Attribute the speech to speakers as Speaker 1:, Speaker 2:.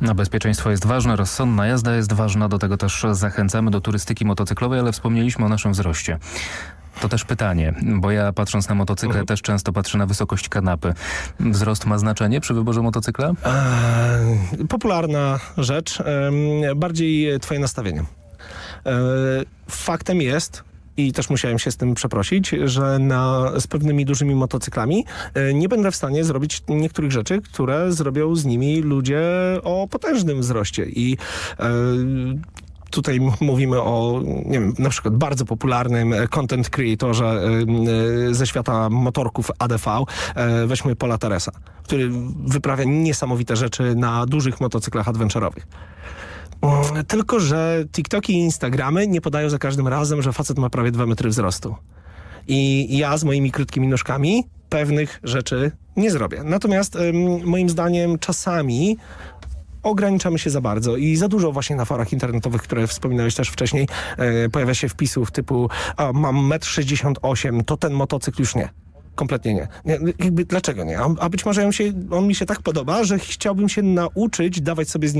Speaker 1: Bezpieczeństwo jest ważne, rozsądna jazda jest ważna, do tego też zachęcamy do turystyki motocyklowej, ale wspomnieliśmy o naszym wzroście. To też pytanie, bo ja patrząc na motocykle
Speaker 2: Mhm.
Speaker 1: też często patrzę na wysokość kanapy. Wzrost ma znaczenie przy wyborze motocykla?
Speaker 2: Eee, popularna rzecz, em, bardziej twoje nastawienie. Eee, faktem jest, i też musiałem się z tym przeprosić, że na, z pewnymi dużymi motocyklami e, nie będę w stanie zrobić niektórych rzeczy, które zrobią z nimi ludzie o potężnym wzroście. I e, Tutaj mówimy o, nie wiem, na przykład bardzo popularnym content creatorze e, e, ze świata motorków ADV. Weźmy Pola Teresa, który wyprawia niesamowite rzeczy na dużych motocyklach adventurowych. Mm, Tylko, że TikToki i Instagramy nie podają za każdym razem, że facet ma prawie 2 metry wzrostu. I ja z moimi krótkimi nóżkami pewnych rzeczy nie zrobię. Natomiast moim zdaniem czasami ograniczamy się za bardzo i za dużo właśnie na forach internetowych, które wspominałeś też wcześniej, e, pojawia się wpisów typu a, mam 1,68 m, to ten motocykl już nie. Kompletnie nie. nie jakby, dlaczego nie? A, a być może się, on mi się tak podoba, że chciałbym się nauczyć dawać sobie z nim